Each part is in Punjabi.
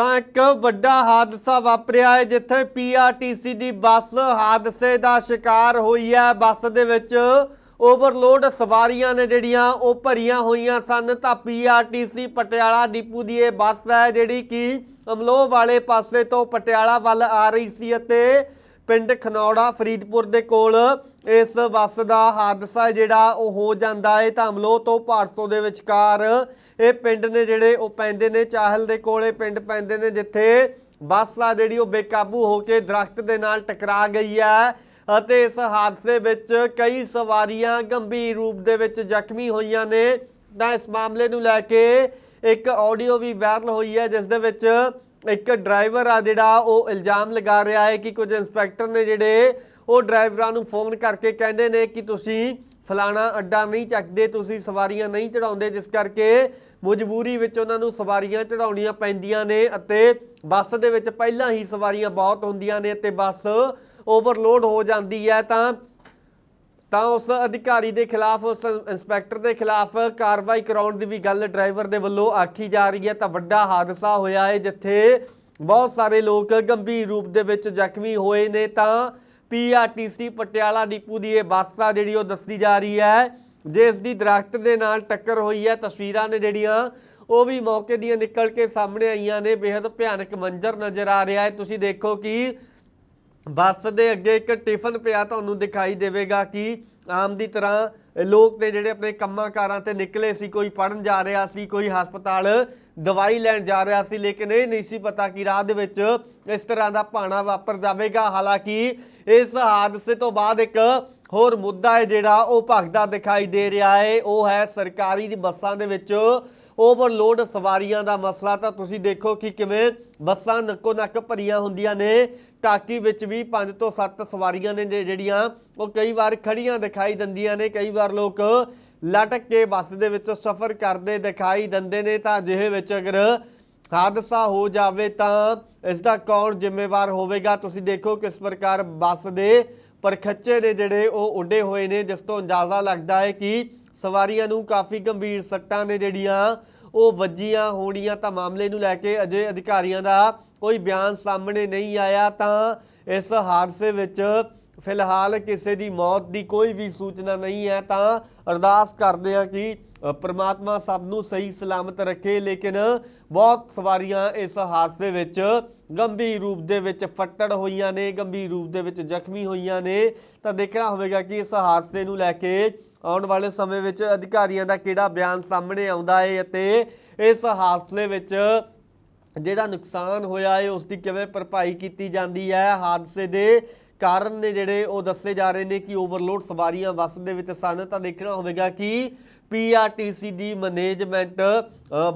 ਤਾਂ ਇੱਕ ਵੱਡਾ ਹਾਦਸਾ ਵਾਪਰਿਆ ਹੈ, ਜਿੱਥੇ ਪੀਆਰਟੀਸੀ ਦੀ ਬੱਸ ਹਾਦਸੇ ਦਾ ਸ਼ਿਕਾਰ ਹੋਈ ਹੈ। ਬੱਸ ਦੇ ਵਿੱਚ ਓਵਰਲੋਡ ਸਵਾਰੀਆਂ ਨੇ ਜਿਹੜੀਆਂ ਉਹ ਭਰੀਆਂ ਹੋਈਆਂ ਸਨ। ਤਾਂ ਪੀਆਰਟੀਸੀ ਪਟਿਆਲਾ ਡਿਪੂ ਦੀ ਇਹ ਬੱਸ ਹੈ, ਜਿਹੜੀ ਕਿ ਅਮਲੋਹ ਵਾਲੇ ਪਾਸੇ ਤੋਂ ਪਟਿਆਲਾ ਵੱਲ ਆ ਰਹੀ ਸੀ ਅਤੇ ਪਿੰਡ ਖਨੌੜਾ ਫਰੀਦਪੁਰ ਦੇ ਕੋਲ ਇਸ ਬੱਸ ਦਾ ਹਾਦਸਾ ਜਿਹੜਾ ਉਹ ਹੋ ਜਾਂਦਾ ਹੈ ਤਾਂ ਤੋਂ ਭਾਰਤੋਂ ਦੇ ਵਿਚਕਾਰ। ਇਹ ਪਿੰਡ ਨੇ ਜਿਹੜੇ ਉਹ ਪੈਂਦੇ ਨੇ ਚਾਹਲ ਦੇ ਕੋਲੇ ਪਿੰਡ ਪੈਂਦੇ ਨੇ ਜਿੱਥੇ ਬੱਸ ਆ ਜਿਹੜੀ ਉਹ ਬੇਕਾਬੂ ਹੋ ਕੇ ਦਰਖਤ ਦੇ ਨਾਲ ਟਕਰਾ ਗਈ ਹੈ ਅਤੇ ਇਸ ਹਾਦਸੇ ਵਿੱਚ ਕਈ ਸਵਾਰੀਆਂ ਗੰਭੀਰ ਰੂਪ ਦੇ ਵਿੱਚ ਜ਼ਖਮੀ ਹੋਈਆਂ ਨੇ। ਤਾਂ ਇਸ ਮਾਮਲੇ ਨੂੰ ਲੈ ਕੇ ਇੱਕ ਆਡੀਓ ਵੀ ਵਾਇਰਲ ਹੋਈ ਹੈ, ਜਿਸ ਦੇ ਵਿੱਚ ਇੱਕ ਡਰਾਈਵਰ ਆ ਜਿਹੜਾ ਉਹ ਇਲਜ਼ਾਮ ਲਗਾ ਰਿਹਾ ਹੈ ਕਿ ਕੁਝ ਇੰਸਪੈਕਟਰ ਨੇ ਜਿਹੜੇ ਉਹ ਡਰਾਈਵਰਾਂ ਨੂੰ ਫੋਨ ਕਰਕੇ ਕਹਿੰਦੇ ਨੇ ਕਿ ਤੁਸੀਂ ਫਲਾਣਾ ਅੱਡਾ ਨਹੀਂ ਚੱਕਦੇ, ਤੁਸੀਂ ਸਵਾਰੀਆਂ ਨਹੀਂ ਚੜਾਉਂਦੇ ਜਿਸ ਕਰਕੇ ਮਜਬੂਰੀ ਵਿੱਚ ਉਹਨਾਂ ਨੂੰ ਸਵਾਰੀਆਂ ਚੜਾਉਣੀਆਂ ਪੈਂਦੀਆਂ ਨੇ ਅਤੇ ਬੱਸ ਦੇ ਵਿੱਚ ਪਹਿਲਾਂ ਹੀ ਸਵਾਰੀਆਂ ਬਹੁਤ ਹੁੰਦੀਆਂ ਨੇ ਅਤੇ ਬੱਸ ਓਵਰਲੋਡ ਹੋ ਜਾਂਦੀ ਹੈ ਤਾਂ ਤਾਂ ਉਸ ਅਧਿਕਾਰੀ ਦੇ ਖਿਲਾਫ, ਉਸ ਇੰਸਪੈਕਟਰ ਦੇ ਖਿਲਾਫ ਕਾਰਵਾਈ ਕਰਾਉਣ ਦੀ ਵੀ ਗੱਲ ਡਰਾਈਵਰ ਦੇ ਵੱਲੋਂ ਆਖੀ ਜਾ ਰਹੀ ਹੈ। ਤਾਂ ਵੱਡਾ ਹਾਦਸਾ ਹੋਇਆ ਹੈ ਜਿੱਥੇ ਬਹੁਤ ਸਾਰੇ ਲੋਕ ਗੰਭੀਰ ਰੂਪ ਦੇ ਵਿੱਚ ਜ਼ਖਮੀ ਹੋਏ ਨੇ। ਤਾਂ ਪੀਆਰਟੀਸੀ ਪਟਿਆਲਾ ਡਿਪੂ ਦੀ ਇਹ ਬੱਸ ਆ ਜਿਹੜੀ ਉਹ ਦੱਸੀ ਜਾ ਰਹੀ ਹੈ, ਜਿਸ ਦੀ ਦਰਖਤ ਦੇ ਨਾਲ ਟੱਕਰ ਹੋਈ ਹੈ। ਤਸਵੀਰਾਂ ਨੇ ਜਿਹੜੀਆਂ, ਉਹ ਵੀ ਮੌਕੇ ਦੀਆਂ ਨਿਕਲ ਕੇ ਸਾਹਮਣੇ ਆਈਆਂ ਨੇ। ਬੇहद ਭਿਆਨਕ ਮੰਜ਼ਰ ਨਜ਼ਰ ਆ ਰਿਹਾ ਹੈ। ਤੁਸੀਂ ਦੇਖੋ ਕਿ ਬੱਸ ਦੇ ਅੱਗੇ ਇੱਕ ਟਿਫਨ ਪਿਆ ਤੁਹਾਨੂੰ ਦਿਖਾਈ ਦੇਵੇਗਾ ਕਿ ਆਮ ਦੀ ਤਰ੍ਹਾਂ ਲੋਕ ਨੇ ਜਿਹੜੇ ਆਪਣੇ ਕੰਮਾਂ ਕਾਰਾਂ ਤੇ ਨਿਕਲੇ ਸੀ, ਕੋਈ ਪੜਨ ਜਾ ਰਿਹਾ ਸੀ, ਕੋਈ ਹਸਪਤਾਲ ਦਵਾਈ ਲੈਣ ਜਾ ਰਿਹਾ ਸੀ, ਲੇਕਿਨ ਇਹ ਨਹੀਂ ਸੀ ਪਤਾ ਕਿ ਰਾਹ ਦੇ ਵਿੱਚ ਇਸ ਤਰ੍ਹਾਂ ਦਾ ਭਾਣਾ ਵਾਪਰ ਜਾਵੇਗਾ। ਹਾਲਾਂਕਿ ਇਸ ਹਾਦਸੇ ਤੋਂ ਬਾਅਦ ਇੱਕ ਹੋਰ ਮੁੱਦਾ ਹੈ ਜਿਹੜਾ ਉਹ ਭਗਦਾ ਦਿਖਾਈ ਦੇ ਰਿਹਾ ਹੈ, ਉਹ ਹੈ ਸਰਕਾਰੀ ਦੀ ਬੱਸਾਂ ਦੇ ਵਿੱਚ ਓਵਰਲੋਡ ਸਵਾਰੀਆਂ ਦਾ ਮਸਲਾ, ਤਾਂ ਤੁਸੀਂ ਦੇਖੋ ਕਿ ਕਿਵੇਂ ਬੱਸਾਂ ਨੱਕੋ ਨੱਕ ਭਰੀਆਂ ਹੁੰਦੀਆਂ ਨੇ। ਟਾਕੀ ਵਿੱਚ ਵੀ 5 ਤੋਂ 7 ਸਵਾਰੀਆਂ ਨੇ ਜਿਹੜੀਆਂ ਉਹ ਕਈ ਵਾਰ ਖੜੀਆਂ ਦਿਖਾਈ ਦਿੰਦੀਆਂ ਨੇ, ਕਈ ਵਾਰ ਲੋਕ ਲਟਕ ਕੇ ਬੱਸ ਦੇ ਵਿੱਚ ਸਫ਼ਰ ਕਰਦੇ ਦਿਖਾਈ ਦਿੰਦੇ ਨੇ। ਤਾਂ ਅਜਿਹੇ ਵਿੱਚ ਅਗਰ ਹਾਦਸਾ ਹੋ ਜਾਵੇ, ਤਾਂ ਇਸ ਦਾ ਕੌਣ ਜ਼ਿੰਮੇਵਾਰ ਹੋਵੇਗਾ? ਤੁਸੀਂ ਦੇਖੋ ਕਿਸ ਪ੍ਰਕਾਰ ਬੱਸ ਦੇ ਪਰਖੱਚੇ ਨੇ ਜਿਹੜੇ ਉਹ ਉੱਡੇ ਹੋਏ ਨੇ, ਜਿਸ ਤੋਂ ਅੰਦਾਜ਼ਾ ਲੱਗਦਾ ਹੈ ਕਿ ਸਵਾਰੀਆਂ ਨੂੰ ਕਾਫੀ ਗੰਭੀਰ ਸੱਟਾਂ ਨੇ ਜਿਹੜੀਆਂ ਉਹ ਵੱਜੀਆਂ ਹੋਣੀਆਂ ਤਾਂ ਮਾਮਲੇ ਨੂੰ ਲੈ ਕੇ ਅਜੇ ਅਧਿਕਾਰੀਆਂ ਦਾ ਕੋਈ ਬਿਆਨ ਸਾਹਮਣੇ ਨਹੀਂ ਆਇਆ ਤਾਂ ਇਸ ਹਾਦਸੇ ਵਿੱਚ ਫਿਲਹਾਲ ਕਿਸੇ ਦੀ ਮੌਤ ਦੀ ਕੋਈ ਵੀ ਸੂਚਨਾ ਨਹੀਂ ਹੈ ਤਾਂ ਅਰਦਾਸ ਕਰਦੇ ਹਾਂ ਕਿ ਪਰਮਾਤਮਾ ਸਭ ਨੂੰ ਸਹੀ ਸਲਾਮਤ ਰੱਖੇ, ਲੇਕਿਨ ਬਹੁਤ ਸਵਾਰੀਆਂ ਇਸ ਹਾਦਸੇ ਵਿੱਚ ਗੰਭੀਰ ਰੂਪ ਦੇ ਵਿੱਚ ਫੱਟੜ ਹੋਈਆਂ ਨੇ, ਗੰਭੀਰ ਰੂਪ ਦੇ ਵਿੱਚ ਜ਼ਖਮੀ ਹੋਈਆਂ ਨੇ। ਤਾਂ ਦੇਖਣਾ ਹੋਵੇਗਾ ਕਿ ਇਸ ਹਾਦਸੇ ਨੂੰ ਲੈ ਕੇ ਆਉਣ ਵਾਲੇ ਸਮੇਂ ਵਿੱਚ ਅਧਿਕਾਰੀਆਂ ਦਾ ਕਿਹੜਾ ਬਿਆਨ ਸਾਹਮਣੇ ਆਉਂਦਾ ਹੈ ਅਤੇ ਇਸ ਹਾਦਸੇ ਵਿੱਚ ਜਿਹੜਾ ਨੁਕਸਾਨ ਹੋਇਆ ਹੈ ਉਸ ਦੀ ਕਿਵੇਂ ਭਰਪਾਈ ਕੀਤੀ ਜਾਂਦੀ ਹੈ? ਹਾਦਸੇ ਦੇ ਕਾਰਨ ਨੇ ਜਿਹੜੇ ਉਹ ਦੱਸੇ ਜਾ ਰਹੇ ਨੇ ਕਿ ਓਵਰਲੋਡ ਸਵਾਰੀਆਂ ਬੱਸ ਦੇ ਵਿੱਚ ਸਨ। ਤਾਂ ਦੇਖਣਾ ਹੋਵੇਗਾ ਕਿ ਪੀਆਰਟੀਸੀ ਦੀ ਮੈਨੇਜਮੈਂਟ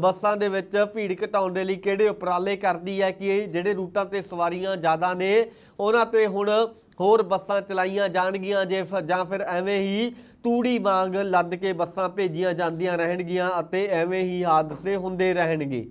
ਬੱਸਾਂ ਦੇ ਵਿੱਚ ਭੀੜ ਘਟਾਉਣ ਦੇ ਲਈ ਕਿਹੜੇ ਉਪਰਾਲੇ ਕਰਦੀ ਹੈ ਕਿ ਜਿਹੜੇ ਰੂਟਾਂ ਤੇ ਸਵਾਰੀਆਂ ਜ਼ਿਆਦਾ ਨੇ, ਉਹਨਾਂ ਤੇ ਹੁਣ ਹੋਰ ਬੱਸਾਂ ਚਲਾਈਆਂ ਜਾਣਗੀਆਂ ਜੇ ਫਿਰ- ਜਾਂ ਫਿਰ ਐਵੇਂ ਹੀ ਤੂੜੀ ਵਾਂਗ ਲੱਦ ਕੇ ਬੱਸਾਂ ਭੇਜੀਆਂ ਜਾਂਦੀਆਂ ਰਹਿਣਗੀਆਂ ਅਤੇ ਐਵੇਂ ਹੀ ਹਾਦਸੇ ਹੁੰਦੇ ਰਹਿਣਗੇ।